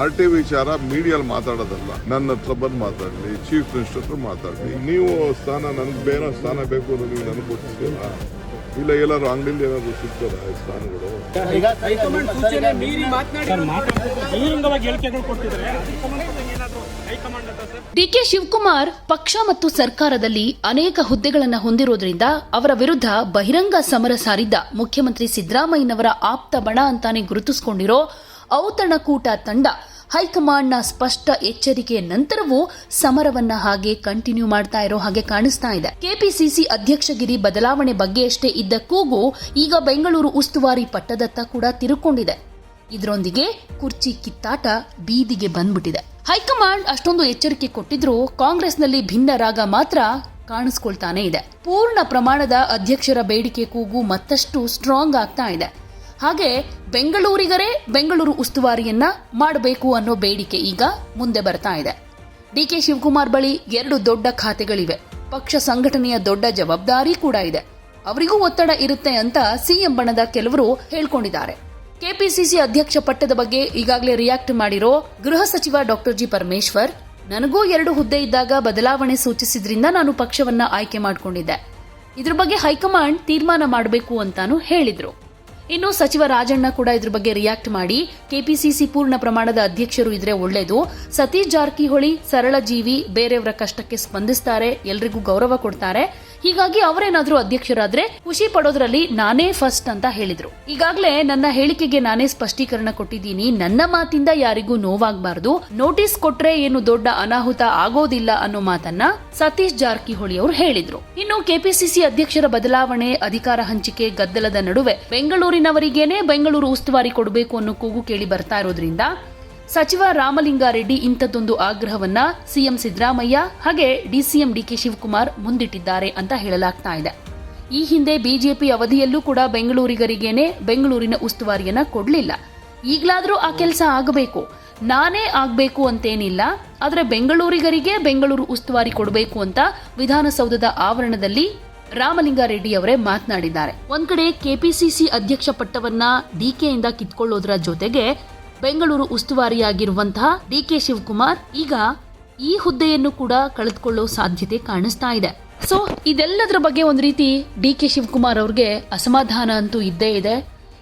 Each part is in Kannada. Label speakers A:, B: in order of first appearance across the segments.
A: ಆರ್ ಟಿ ವಿಚಾರ ಮೀಡಿಯಲ್ಲಿ ಮಾತಾಡೋದಲ್ಲ. ನನ್ನ ಹತ್ರ ಬಂದು ಮಾತಾಡಲಿ ಚೀಫ್ ಮಿನಿಸ್ಟರ್ ಹತ್ರ ಮಾತಾಡಲಿ. ನೀವು ಸ್ಥಾನ ನನಗೆ ಬೇರೆ ಸ್ಥಾನ ಬೇಕು ಅಂತ ನೀವು ನನಗೆ ಗೊತ್ತಿಲ್ಲ ಇಲ್ಲ ಎಲ್ಲರೂ ಅಂಗಡಿಲಿ ಏನಾದ್ರು ಸಿಗ್ತದ ಸ್ಥಾನಗಳು?
B: ಡಿಕೆ ಶಿವಕುಮಾರ್ ಪಕ್ಷ ಮತ್ತು ಸರ್ಕಾರದಲ್ಲಿ ಅನೇಕ ಹುದ್ದೆಗಳನ್ನು ಹೊಂದಿರುವುದರಿಂದ ಅವರ ವಿರುದ್ಧ ಬಹಿರಂಗ ಸಮರ ಸಾರಿದ್ದ ಮುಖ್ಯಮಂತ್ರಿ ಸಿದ್ದರಾಮಯ್ಯನವರ ಆಪ್ತ ಬಣ ಅಂತಾನೆ ಗುರುತಿಸಿಕೊಂಡಿರೋ ಔತಣಕೂಟ ತಂಡ ಹೈಕಮಾಂಡ್ನ ಸ್ಪಷ್ಟ ಎಚ್ಚರಿಕೆಯ ನಂತರವೂ ಸಮರವನ್ನ ಹಾಗೆ ಕಂಟಿನ್ಯೂ ಮಾಡ್ತಾ ಇರೋ ಹಾಗೆ ಕಾಣಿಸ್ತಾ ಇದೆ. ಕೆಪಿಸಿಸಿ ಅಧ್ಯಕ್ಷಗಿರಿ ಬದಲಾವಣೆ ಬಗ್ಗೆಯಷ್ಟೇ ಇದ್ದ ಕೂಗು ಈಗ ಬೆಂಗಳೂರು ಉಸ್ತುವಾರಿ ಪಟ್ಟದತ್ತ ಕೂಡ ತಿರುಕೊಂಡಿದೆ. ಇದರೊಂದಿಗೆ ಕುರ್ಚಿ ಕಿತ್ತಾಟ ಬೀದಿಗೆ ಬಂದ್ಬಿಟ್ಟಿದೆ. ಹೈಕಮಾಂಡ್ ಅಷ್ಟೊಂದು ಎಚ್ಚರಿಕೆ ಕೊಟ್ಟಿದ್ರೂ ಕಾಂಗ್ರೆಸ್ನಲ್ಲಿ ಭಿನ್ನ ರಾಗ ಮಾತ್ರ ಕಾಣಿಸ್ಕೊಳ್ತಾನೆ ಇದೆ. ಪೂರ್ಣ ಪ್ರಮಾಣದ ಅಧ್ಯಕ್ಷರ ಬೇಡಿಕೆ ಕೂಗು ಮತ್ತಷ್ಟು ಸ್ಟ್ರಾಂಗ್ ಆಗ್ತಾ ಇದೆ. ಹಾಗೆ ಬೆಂಗಳೂರಿಗರೇ ಬೆಂಗಳೂರು ಉಸ್ತುವಾರಿಯನ್ನ ಮಾಡಬೇಕು ಅನ್ನೋ ಬೇಡಿಕೆ ಈಗ ಮುಂದೆ ಬರ್ತಾ ಇದೆ. ಡಿ ಕೆ ಶಿವಕುಮಾರ್ ಬಳಿ ಎರಡು ದೊಡ್ಡ ಖಾತೆಗಳಿವೆ. ಪಕ್ಷ ಸಂಘಟನೆಯ ದೊಡ್ಡ ಜವಾಬ್ದಾರಿ ಕೂಡ ಇದೆ. ಅವರಿಗೂ ಒತ್ತಡ ಇರುತ್ತೆ ಅಂತ ಸಿಎಂ ಬಣದ ಕೆಲವರು ಹೇಳ್ಕೊಂಡಿದ್ದಾರೆ. ಕೆಪಿಸಿಸಿ ಅಧ್ಯಕ್ಷ ಪಟ್ಟದ ಬಗ್ಗೆ ಈಗಾಗಲೇ ರಿಯಾಕ್ಟ್ ಮಾಡಿರೋ ಗೃಹ ಸಚಿವ ಡಾಕ್ಟರ್ ಜಿ ಪರಮೇಶ್ವರ್, ನನಗೂ ಎರಡು ಹುದ್ದೆ ಇದ್ದಾಗ ಬದಲಾವಣೆ ಸೂಚಿಸಿದ್ರಿಂದ ನಾನು ಪಕ್ಷವನ್ನ ಆಯ್ಕೆ ಮಾಡಿಕೊಂಡಿದ್ದೆ. ಇದ್ರ ಬಗ್ಗೆ ಹೈಕಮಾಂಡ್ ತೀರ್ಮಾನ ಮಾಡಬೇಕು ಅಂತಾನು ಹೇಳಿದ್ರು. ಇನ್ನು ಸಚಿವ ರಾಜಣ್ಣ ಕೂಡ ಇದ್ರ ಬಗ್ಗೆ ರಿಯಾಕ್ಟ್ ಮಾಡಿ. ಕೆಪಿಸಿಸಿ ಪೂರ್ಣ ಪ್ರಮಾಣದ ಅಧ್ಯಕ್ಷರು ಇದ್ರೆ ಒಳ್ಳೇದು. ಸತೀಶ್ ಜಾರಕಿಹೊಳಿ ಸರಳ ಜೀವಿ, ಬೇರೆಯವರ ಕಷ್ಟಕ್ಕೆ ಸ್ಪಂದಿಸ್ತಾರೆ, ಎಲ್ರಿಗೂ ಗೌರವ ಕೊಡ್ತಾರೆ. ಹೀಗಾಗಿ ಅವರೇನಾದ್ರೂ ಅಧ್ಯಕ್ಷರಾದ್ರೆ ಖುಷಿ ಪಡೋದ್ರಲ್ಲಿ ನಾನೇ ಫಸ್ಟ್ ಅಂತ ಹೇಳಿದ್ರು. ಈಗಾಗಲೇ ನನ್ನ ಹೇಳಿಕೆಗೆ ನಾನೇ ಸ್ಪಷ್ಟೀಕರಣ ಕೊಟ್ಟಿದ್ದೀನಿ. ನನ್ನ ಮಾತಿಂದ ಯಾರಿಗೂ ನೋವಾಗಬಾರದು. ನೋಟಿಸ್ ಕೊಟ್ರೆ ಏನು ದೊಡ್ಡ ಅನಾಹುತ ಆಗೋದಿಲ್ಲ ಅನ್ನೋ ಮಾತನ್ನ ಸತೀಶ್ ಜಾರಕಿಹೊಳಿ ಅವರು ಹೇಳಿದ್ರು. ಇನ್ನು ಕೆಪಿಸಿಸಿ ಅಧ್ಯಕ್ಷರ ಬದಲಾವಣೆ, ಅಧಿಕಾರ ಹಂಚಿಕೆ, ಗದ್ದಲದ ನಡುವೆ ಬೆಂಗಳೂರಿನವರಿಗೇನೆ ಬೆಂಗಳೂರು ಉಸ್ತುವಾರಿ ಕೊಡಬೇಕು ಅನ್ನೋ ಕೂಗು ಕೇಳಿ ಬರ್ತಾ ಇರೋದ್ರಿಂದ ಸಚಿವ ರಾಮಲಿಂಗಾರೆಡ್ಡಿ ಇಂಥದ್ದೊಂದು ಆಗ್ರಹವನ್ನ ಸಿಎಂ ಸಿದ್ದರಾಮಯ್ಯ ಹಾಗೆ ಡಿಸಿಎಂ ಡಿಕೆ ಶಿವಕುಮಾರ್ ಮುಂದಿಟ್ಟಿದ್ದಾರೆ ಅಂತ ಹೇಳಲಾಗ್ತಾ ಇದೆ. ಈ ಹಿಂದೆ ಬಿಜೆಪಿ ಅವಧಿಯಲ್ಲೂ ಕೂಡ ಬೆಂಗಳೂರಿಗರಿಗೇನೆ ಬೆಂಗಳೂರಿನ ಉಸ್ತುವಾರಿಯನ್ನ ಕೊಡಲಿಲ್ಲ. ಈಗಲಾದರೂ ಆ ಕೆಲಸ ಆಗಬೇಕು. ನಾನೇ ಆಗಬೇಕು ಅಂತೇನಿಲ್ಲ. ಆದರೆ ಬೆಂಗಳೂರಿಗರಿಗೆ ಬೆಂಗಳೂರು ಉಸ್ತುವಾರಿ ಕೊಡಬೇಕು ಅಂತ ವಿಧಾನಸೌಧದ ಆವರಣದಲ್ಲಿ ರಾಮಲಿಂಗಾರೆಡ್ಡಿ ಅವರೇ ಮಾತನಾಡಿದ್ದಾರೆ. ಒಂದ್ ಕಡೆ ಕೆಪಿಸಿಸಿ ಅಧ್ಯಕ್ಷ ಪಟ್ಟವನ್ನ ಡಿಕೆಯಿಂದ ಕಿತ್ಕೊಳ್ಳೋದ್ರ ಜೊತೆಗೆ ಬೆಂಗಳೂರು ಉಸ್ತುವಾರಿಯಾಗಿರುವಂತಹ ಡಿಕೆ ಶಿವಕುಮಾರ್ ಈಗ ಈ ಹುದ್ದೆಯನ್ನು ಕೂಡ ಕಳೆದುಕೊಳ್ಳೋ ಸಾಧ್ಯತೆ ಕಾಣಿಸ್ತಾ ಇದೆ. ಸೊ ಇದೆಲ್ಲದರ ಬಗ್ಗೆ ಒಂದು ರೀತಿ ಡಿ ಕೆ ಶಿವಕುಮಾರ್ ಅವ್ರಿಗೆ ಅಸಮಾಧಾನ ಅಂತೂ ಇದ್ದೇ ಇದೆ.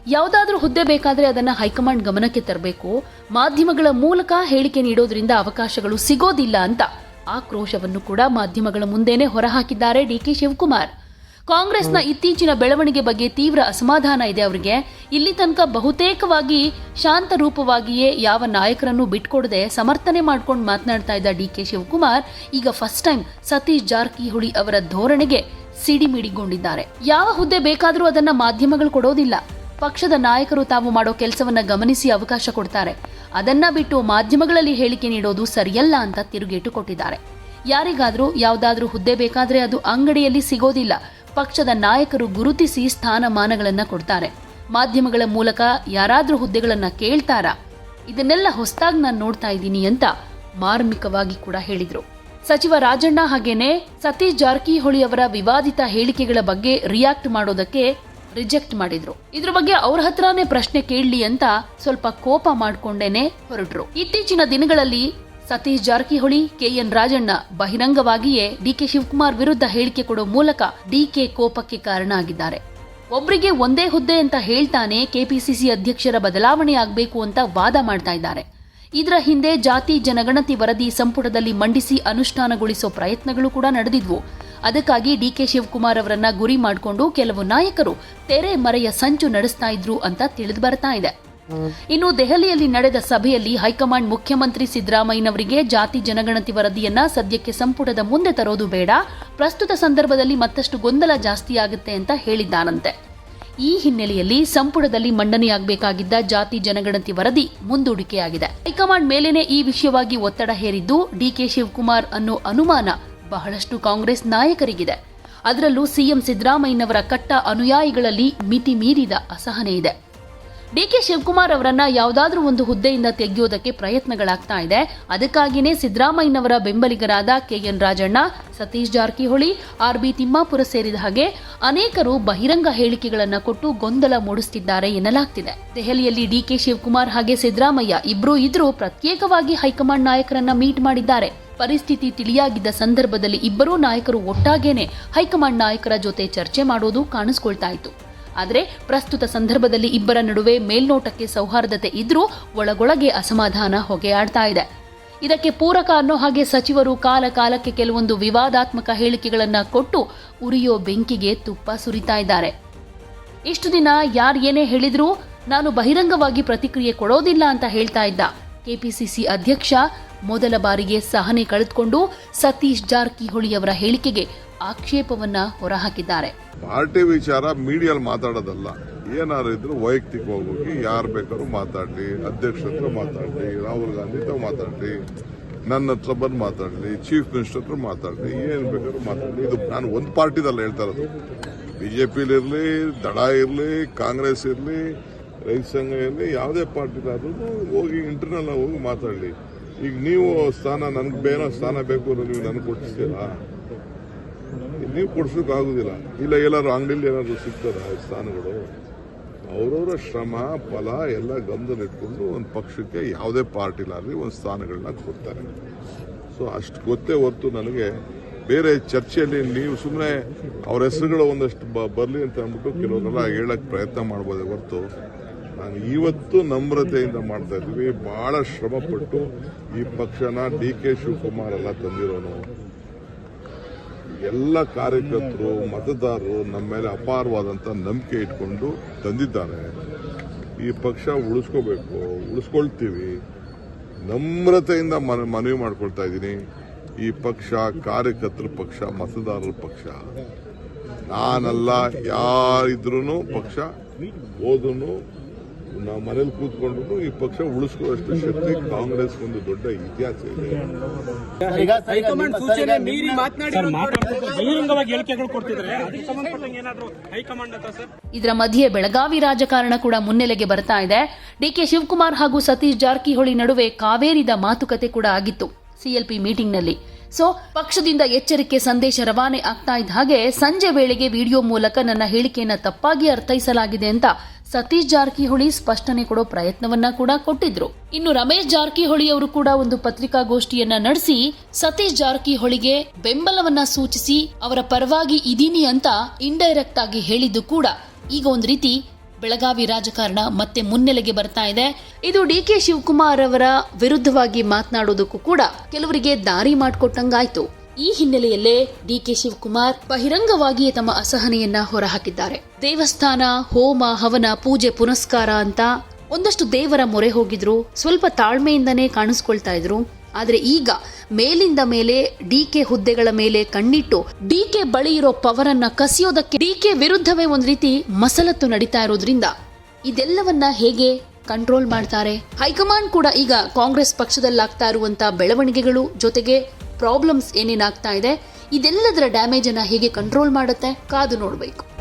B: ಯಾವುದಾದ್ರೂ ಹುದ್ದೆ ಬೇಕಾದ್ರೆ ಅದನ್ನ ಹೈಕಮಾಂಡ್ ಗಮನಕ್ಕೆ ತರಬೇಕು. ಮಾಧ್ಯಮಗಳ ಮೂಲಕ ಹೇಳಿಕೆ ನೀಡೋದ್ರಿಂದ ಅವಕಾಶಗಳು ಸಿಗೋದಿಲ್ಲ ಅಂತ ಆಕ್ರೋಶವನ್ನು ಕೂಡ ಮಾಧ್ಯಮಗಳ ಮುಂದೆನೆ ಹೊರಹಾಕಿದ್ದಾರೆ ಡಿಕೆ ಶಿವಕುಮಾರ್. ಕಾಂಗ್ರೆಸ್ನ ಇತ್ತೀಚಿನ ಬೆಳವಣಿಗೆ ಬಗ್ಗೆ ತೀವ್ರ ಅಸಮಾಧಾನ ಇದೆ ಅವರಿಗೆ. ಇಲ್ಲಿ ತನಕ ಬಹುತೇಕವಾಗಿ ಶಾಂತ ರೂಪವಾಗಿಯೇ ಯಾವ ನಾಯಕರನ್ನು ಬಿಟ್ಕೊಡದೆ ಸಮರ್ಥನೆ ಮಾಡ್ಕೊಂಡು ಮಾತನಾಡ್ತಾ ಇದ್ದ ಡಿ ಕೆ ಶಿವಕುಮಾರ್, ಈಗ ಫಸ್ಟ್ ಟೈಮ್ ಸತೀಶ್ ಜಾರಕಿಹೊಳಿ ಅವರ ಧೋರಣೆಗೆ ಸಿಡಿಮಿಡಿಗೊಂಡಿದ್ದಾರೆ ಯಾವ ಹುದ್ದೆ ಬೇಕಾದರೂ ಅದನ್ನ ಮಾಧ್ಯಮಗಳು ಕೊಡೋದಿಲ್ಲ. ಪಕ್ಷದ ನಾಯಕರು ತಾವು ಮಾಡೋ ಕೆಲಸವನ್ನ ಗಮನಿಸಿ ಅವಕಾಶ ಕೊಡ್ತಾರೆ. ಅದನ್ನ ಬಿಟ್ಟು ಮಾಧ್ಯಮಗಳಲ್ಲಿ ಹೇಳಿಕೆ ನೀಡೋದು ಸರಿಯಲ್ಲ ಅಂತ ತಿರುಗೇಟು ಕೊಟ್ಟಿದ್ದಾರೆ. ಯಾರಿಗಾದರೂ ಯಾವುದಾದ್ರೂ ಹುದ್ದೆ ಬೇಕಾದ್ರೆ ಅದು ಅಂಗಡಿಯಲ್ಲಿ ಸಿಗೋದಿಲ್ಲ. ಪಕ್ಷದ ನಾಯಕರು ಗುರುತಿಸಿ ಸ್ಥಾನಮಾನಗಳನ್ನು ಕೊಡ್ತಾರೆ. ಮಾಧ್ಯಮಗಳ ಮೂಲಕ ಯಾರಾದರೂ ಹುದ್ದೆಗಳನ್ನು ಕೇಳ್ತಾರಾ? ಇದನ್ನೆಲ್ಲ ಹೊಸದಾಗಿ ನಾನು ನೋಡ್ತಾ ಇದ್ದೀನಿ ಅಂತ ಮಾರ್ಮಿಕವಾಗಿ ಕೂಡ ಹೇಳಿದರು. ಸಚಿವ ರಾಜಣ್ಣ ಹಾಗೇನೆ ಸತೀಶ್ ಜಾರಕಿಹೊಳಿ ಅವರ ವಿವಾದಿತ ಹೇಳಿಕೆಗಳ ಬಗ್ಗೆ ರಿಯಾಕ್ಟ್ ಮಾಡೋದಕ್ಕೆ ರಿಜೆಕ್ಟ್ ಮಾಡಿದ್ರು. ಇದ್ರ ಬಗ್ಗೆ ಅವ್ರ ಹತ್ರನೇ ಪ್ರಶ್ನೆ ಕೇಳಲಿ ಅಂತ ಸ್ವಲ್ಪ ಕೋಪ ಮಾಡಿಕೊಂಡೇನೆ ಹೊರಟ್ರು. ಇತ್ತೀಚಿನ ದಿನಗಳಲ್ಲಿ ಸತೀಶ್ ಜಾರಕಿಹೊಳಿ, ಕೆಎನ್ ರಾಜಣ್ಣ ಬಹಿರಂಗವಾಗಿಯೇ ಡಿಕೆ ಶಿವಕುಮಾರ್ ವಿರುದ್ಧ ಹೇಳಿಕೆ ಕೊಡೋ ಮೂಲಕ ಡಿಕೆ ಕೋಪಕ್ಕೆ ಕಾರಣ ಆಗಿದ್ದಾರೆ ಒಬ್ಬರಿಗೆ ಒಂದೇ ಹುದ್ದೆ ಅಂತ ಹೇಳ್ತಾನೆ ಕೆಪಿಸಿಸಿ ಅಧ್ಯಕ್ಷರ ಬದಲಾವಣೆ ಆಗಬೇಕು ಅಂತ ವಾದ ಮಾಡ್ತಾ ಇದ್ದಾರೆ. ಇದರ ಹಿಂದೆ ಜಾತಿ ಜನಗಣತಿ ವರದಿ ಸಂಪುಟದಲ್ಲಿ ಮಂಡಿಸಿ ಅನುಷ್ಠಾನಗೊಳಿಸೋ ಪ್ರಯತ್ನಗಳು ಕೂಡ ನಡೆದಿದ್ವು. ಅದಕ್ಕಾಗಿ ಡಿಕೆ ಶಿವಕುಮಾರ್ ಅವರನ್ನ ಗುರಿ ಮಾಡಿಕೊಂಡು ಕೆಲವು ನಾಯಕರು ತೆರೆ ಮರೆಯ ಸಂಚು ನಡೆಸ್ತಾ ಇದ್ರು ಅಂತ ತಿಳಿದು ಬರ್ತಾ ಇದೆ. ಇನ್ನು ದೆಹಲಿಯಲ್ಲಿ ನಡೆದ ಸಭೆಯಲ್ಲಿ ಹೈಕಮಾಂಡ್ ಮುಖ್ಯಮಂತ್ರಿ ಸಿದ್ದರಾಮಯ್ಯನವರಿಗೆ ಜಾತಿ ಜನಗಣತಿ ವರದಿಯನ್ನ ಸದ್ಯಕ್ಕೆ ಸಂಪುಟದ ಮುಂದೆ ತರೋದು ಬೇಡ. ಪ್ರಸ್ತುತ ಸಂದರ್ಭದಲ್ಲಿ ಮತ್ತಷ್ಟು ಗೊಂದಲ ಜಾಸ್ತಿಯಾಗುತ್ತೆ ಅಂತ ಹೇಳಿದ್ದಾನಂತೆ. ಈ ಹಿನ್ನೆಲೆಯಲ್ಲಿ ಸಂಪುಟದಲ್ಲಿ ಮಂಡನೆಯಾಗಬೇಕಾಗಿದ್ದ ಜಾತಿ ಜನಗಣತಿ ವರದಿ ಮುಂದೂಡಿಕೆಯಾಗಿದೆ. ಹೈಕಮಾಂಡ್ ಮೇಲೇನೆ ಈ ವಿಷಯವಾಗಿ ಒತ್ತಡ ಹೇರಿದ್ದು ಡಿಕೆ ಶಿವಕುಮಾರ್ ಅನ್ನೋ ಅನುಮಾನ ಬಹಳಷ್ಟು ಕಾಂಗ್ರೆಸ್ ನಾಯಕರಿಗಿದೆ. ಅದರಲ್ಲೂ ಸಿಎಂ ಸಿದ್ದರಾಮಯ್ಯನವರ ಕಟ್ಟ ಅನುಯಾಯಿಗಳಲ್ಲಿ ಮಿತಿ ಮೀರಿದ ಅಸಹನೆ ಇದೆ. ಡಿಕೆ ಶಿವಕುಮಾರ್ ಅವರನ್ನ ಯಾವುದಾದ್ರೂ ಒಂದು ಹುದ್ದೆಯಿಂದ ತೆಗೆಯೋದಕ್ಕೆ ಪ್ರಯತ್ನಗಳಾಗ್ತಾ ಇದೆ. ಅದಕ್ಕಾಗಿಯೇ ಸಿದ್ದರಾಮಯ್ಯನವರ ಬೆಂಬಲಿಗರಾದ KN Rajanna, Satish Jarkiholi, R B Timmapur ಸೇರಿದ ಹಾಗೆ ಅನೇಕರು ಬಹಿರಂಗ ಹೇಳಿಕೆಗಳನ್ನು ಕೊಟ್ಟು ಗೊಂದಲ ಮೂಡಿಸುತ್ತಿದ್ದಾರೆ ಎನ್ನಲಾಗ್ತಿದೆ. ದೆಹಲಿಯಲ್ಲಿ ಡಿಕೆ ಶಿವಕುಮಾರ್ ಹಾಗೆ ಸಿದ್ದರಾಮಯ್ಯ ಇಬ್ಬರೂ ಇದ್ರೂ ಪ್ರತ್ಯೇಕವಾಗಿ ಹೈಕಮಾಂಡ್ ನಾಯಕರನ್ನ ಮೀಟ್ ಮಾಡಿದ್ದಾರೆ. ಪರಿಸ್ಥಿತಿ ತಿಳಿಯಾಗಿದ್ದ ಸಂದರ್ಭದಲ್ಲಿ ಇಬ್ಬರೂ ನಾಯಕರು ಒಟ್ಟಾಗೇನೆ ಹೈಕಮಾಂಡ್ ನಾಯಕರ ಜೊತೆ ಚರ್ಚೆ ಮಾಡೋದು ಕಾಣಿಸ್ಕೊಳ್ತಾ ಇತ್ತು. ಆದರೆ ಪ್ರಸ್ತುತ ಸಂದರ್ಭದಲ್ಲಿ ಇಬ್ಬರ ನಡುವೆ ಮೇಲ್ನೋಟಕ್ಕೆ ಸೌಹಾರ್ದತೆ ಇದ್ರೂ ಒಳಗೊಳಗೆ ಅಸಮಾಧಾನ ಹೊಗೆಯಾಡ್ತಾ ಇದೆ. ಇದಕ್ಕೆ ಪೂರಕ ಅನ್ನೋ ಹಾಗೆ ಸಚಿವರು ಕಾಲ ಕಾಲಕ್ಕೆ ಕೆಲವೊಂದು ವಿವಾದಾತ್ಮಕ ಹೇಳಿಕೆಗಳನ್ನು ಕೊಟ್ಟು ಉರಿಯೋ ಬೆಂಕಿಗೆ ತುಪ್ಪ ಸುರಿತಾ ಇದ್ದಾರೆ. ಇಷ್ಟು ದಿನ ಯಾರು ಏನೇ ಹೇಳಿದ್ರೂ ನಾನು ಬಹಿರಂಗವಾಗಿ ಪ್ರತಿಕ್ರಿಯೆ ಕೊಡೋದಿಲ್ಲ ಅಂತ ಹೇಳ್ತಾ ಇದ್ದ ಕೆಪಿಸಿಸಿ ಅಧ್ಯಕ್ಷ. ಮೊದಲ ಬಾರಿಗೆ ಸಹನೆ ಕಳೆದುಕೊಂಡು ಸತೀಶ್ ಜಾರಕಿಹೊಳಿಯವರ ಹೇಳಿಕೆಗೆ ಆಕ್ಷೇಪವನ್ನ ಹೊರಹಾಕಿದ್ದಾರೆ.
A: ಪಾರ್ಟಿ ವಿಚಾರ ಮೀಡಿಯಲ್ಲಿ ಮಾತಾಡೋದಲ್ಲ. ಏನಾರು ಇದ್ರು ವೈಯಕ್ತಿಕವಾಗಿ ಹೋಗಿ ಯಾರು ಬೇಕಾದ್ರೂ ಮಾತಾಡಲಿ ಅಧ್ಯಕ್ಷರ ಹತ್ರ ಮಾತಾಡಲಿ, ರಾಹುಲ್ ಗಾಂಧಿ ಹತ್ರ ಮಾತಾಡಲಿ, ನನ್ನ ಹತ್ರ ಬಂದು ಮಾತಾಡಲಿ, ಚೀಫ್ ಮಿನಿಸ್ಟರ್ ಹತ್ರ ಮಾತಾಡಲಿ, ಏನು ಬೇಕಾದ್ರೂ ಮಾತಾಡಲಿ. ಇದು ನಾನು ಒಂದು ಪಾರ್ಟಿದಲ್ಲ ಹೇಳ್ತಾ ಇರೋದು. ಬಿಜೆಪಿಲಿರಲಿ ದಡ ಇರಲಿ, ಕಾಂಗ್ರೆಸ್ ಇರಲಿ, ರೈತ ಸಂಘ ಇರಲಿ, ಯಾವುದೇ ಪಾರ್ಟಿಲಾದ್ರೂ ಹೋಗಿ ಇಂಟರ್ನಲ್ ಹೋಗಿ ಮಾತಾಡಲಿ. ಈಗ ನೀವು ಸ್ಥಾನ, ನನಗೆ ಬೇರೆ ಸ್ಥಾನ ಬೇಕು ನೀವು ನನಗೆ ಕೊಟ್ಟಿಸ್ತೀರಾ ನೀವು ಕೊಡ್ಸೋಕೆ ಆಗುದಿಲ್ಲ ಇಲ್ಲ, ಎಲ್ಲಾರು ಅಂಗಡಿಲಿ ಏನಾದ್ರು ಸಿಗ್ತದ ಸ್ಥಾನಗಳು? ಅವರವರ ಶ್ರಮ, ಫಲ ಎಲ್ಲ ಗಮನದಲ್ಲಿಟ್ಕೊಂಡು ಒಂದು ಪಕ್ಷಕ್ಕೆ ಯಾವುದೇ ಪಾರ್ಟಿಲಾಗಲಿ ಒಂದು ಸ್ಥಾನಗಳನ್ನ ಕೊಡ್ತಾರೆ. ಸೊ ಅಷ್ಟು ಗೊತ್ತೇ ಹೊರತು ನನಗೆ ಬೇರೆ ಚರ್ಚೆಯಲ್ಲಿ ನೀವು ಸುಮ್ಮನೆ ಅವ್ರ ಹೆಸರುಗಳು ಒಂದಷ್ಟು ಬ, ಬರಲಿ ಅಂತ ಅಂದ್ಬಿಟ್ಟು ಕೆಲವರೆಲ್ಲ ಹೇಳಕ್ಕೆ ಪ್ರಯತ್ನ ಮಾಡ್ಬೋದೇ ಹೊರತು. ನಾನು ಇವತ್ತು ನಮ್ರತೆಯಿಂದ ಮಾಡ್ತಾ ಇದ್ದೀವಿ. ಭಾಳ ಶ್ರಮಪಟ್ಟು ಈ ಪಕ್ಷನ ಡಿ ಕೆ ಶಿವಕುಮಾರ್ ಎಲ್ಲ ತಂದಿರೋನು. ಎಲ್ಲ ಕಾರ್ಯಕರ್ತರು, ಮತದಾರರು ನಮ್ಮ ಮೇಲೆ ಅಪಾರವಾದಂಥ ನಂಬಿಕೆ ಇಟ್ಕೊಂಡು ತಂದಿದ್ದಾರೆ. ಈ ಪಕ್ಷ ಉಳಿಸ್ಕೋಬೇಕು, ಉಳಿಸ್ಕೊಳ್ತೀವಿ. ನಮ್ರತೆಯಿಂದ ಮನ- ಮನವಿ ಮಾಡ್ಕೊಳ್ತಾ ಇದ್ದೀನಿ. ಈ ಪಕ್ಷ ಕಾರ್ಯಕರ್ತರ ಪಕ್ಷ, ಮತದಾರರ ಪಕ್ಷ. ನಾನಲ್ಲ ಯಾರಿದ್ರೂ ಪಕ್ಷ ಹೋದ್ರು ನಾವು ಮನೇಲಿ ಕೂತ್ಕೊಂಡು ಈ ಪಕ್ಷ ಉಳಿಸ್ಕೊಳ್ಳೋಷ್ಟು ಶಕ್ತಿ ಕಾಂಗ್ರೆಸ್ ಒಂದು ದೊಡ್ಡ ಇತಿಹಾಸ ಇದೆ.
C: ಹೈಕಮಾಂಡ್ ಸೂಚನೆ ಮೀರಿ ಬಹಿರಂಗವಾಗಿ ಹೇಳಿಕೆಗಳು ಕೊಡ್ತಿದ್ರೆ ಅದಕ್ಕೆ ಸಂಬಂಧಪಟ್ಟಂಗೆ ಏನಾದ್ರು ಹೈಕಮಾಂಡ್ ಹತ್ರ ಸರ್?
B: ಇದರ ಮಧ್ಯೆ ಬೆಳಗಾವಿ ರಾಜಕಾರಣ ಕೂಡ ಮುನ್ನೆಲೆಗೆ ಬರ್ತಾ ಇದೆ. ಡಿಕೆ ಶಿವಕುಮಾರ್ ಹಾಗೂ ಸತೀಶ್ ಜಾರಕಿಹೊಳಿ ನಡುವೆ ಕಾವೇರಿದ ಮಾತುಕತೆ ಕೂಡ ಆಗಿತ್ತು ಸಿಎಲ್ಪಿ ಮೀಟಿಂಗ್ನಲ್ಲಿ. ಸೊ ಪಕ್ಷದಿಂದ ಎಚ್ಚರಿಕೆ ಸಂದೇಶ ರವಾನೆ ಆಗ್ತಾ ಇದ್ದ ಹಾಗೆ ಸಂಜೆ ವೇಳೆಗೆ ವಿಡಿಯೋ ಮೂಲಕ ನನ್ನ ಹೇಳಿಕೆಯನ್ನು ತಪ್ಪಾಗಿ ಅರ್ಥೈಸಲಾಗಿದೆ ಅಂತ ಸತೀಶ್ ಜಾರಕಿಹೊಳಿ ಸ್ಪಷ್ಟನೆ ಕೊಡೋ ಪ್ರಯತ್ನವನ್ನ ಕೂಡ ಕೊಟ್ಟಿದ್ರು. ಇನ್ನು ರಮೇಶ್ ಜಾರಕಿಹೊಳಿ ಅವರು ಕೂಡ ಒಂದು ಪತ್ರಿಕಾಗೋಷ್ಠಿಯನ್ನ ನಡೆಸಿ ಸತೀಶ್ ಜಾರಕಿಹೊಳಿಗೆ ಬೆಂಬಲವನ್ನ ಸೂಚಿಸಿ ಅವರ ಪರವಾಗಿ ಇದೀನಿ ಅಂತ ಇಂಡೈರೆಕ್ಟ್ ಆಗಿ ಹೇಳಿದ್ದು ಕೂಡ ಈಗ ಒಂದು ರೀತಿ ಬೆಳಗಾವಿ ರಾಜಕಾರಣ ಮತ್ತೆ ಮುನ್ನೆಲೆಗೆ ಬರ್ತಾ ಇದೆ. ಇದು ಡಿ ಕೆ ಶಿವಕುಮಾರ್ ಅವರ ವಿರುದ್ಧವಾಗಿ ಮಾತನಾಡೋದಕ್ಕೂ ಕೂಡ ಕೆಲವರಿಗೆ ದಾರಿ ಮಾಡಿಕೊಟ್ಟಂಗಾಯ್ತು. ಈ ಹಿನ್ನೆಲೆಯಲ್ಲೇ ಡಿ ಕೆ ಶಿವಕುಮಾರ್ ಬಹಿರಂಗವಾಗಿಯೇ ತಮ್ಮ ಅಸಹನೆಯನ್ನ ಹೊರಹಾಕಿದ್ದಾರೆ. ದೇವಸ್ಥಾನ, ಹೋಮ, ಹವನ, ಪೂಜೆ, ಪುನಸ್ಕಾರ ಅಂತ ಒಂದಷ್ಟು ದೇವರ ಮೊರೆ ಹೋಗಿದ್ರು, ಸ್ವಲ್ಪ ತಾಳ್ಮೆಯಿಂದನೇ ಕಾಣಿಸ್ಕೊಳ್ತಾ ಇದ್ರು. ಆದ್ರೆ ಈಗ ಮೇಲಿಂದ ಮೇಲೆ ಡಿಕೆ ಹುದ್ದೆಗಳ ಮೇಲೆ ಕಣ್ಣಿಟ್ಟು ಡಿಕೆ ಬಳಿ ಇರೋ ಪವರನ್ನ ಕಸಿಯೋದಕ್ಕೆ ಡಿಕೆ ವಿರುದ್ಧವೇ ಒಂದು ರೀತಿ ಮಸಲತ್ತು ನಡೀತಾ ಇರೋದ್ರಿಂದ ಇದೆಲ್ಲವನ್ನ ಹೇಗೆ ಕಂಟ್ರೋಲ್ ಮಾಡ್ತಾರೆ? ಹೈಕಮಾಂಡ್ ಕೂಡ ಈಗ ಕಾಂಗ್ರೆಸ್ ಪಕ್ಷದಲ್ಲಾಗ್ತಾ ಇರುವಂತಹ ಬೆಳವಣಿಗೆಗಳು ಜೊತೆಗೆ ಪ್ರಾಬ್ಲಮ್ಸ್ ಏನೇನಾಗ್ತಾ ಇದೆ ಇದೆಲ್ಲದರ ಡ್ಯಾಮೇಜನ್ನು ಹೇಗೆ ಕಂಟ್ರೋಲ್ ಮಾಡುತ್ತೆ ಕಾದು ನೋಡಬೇಕು.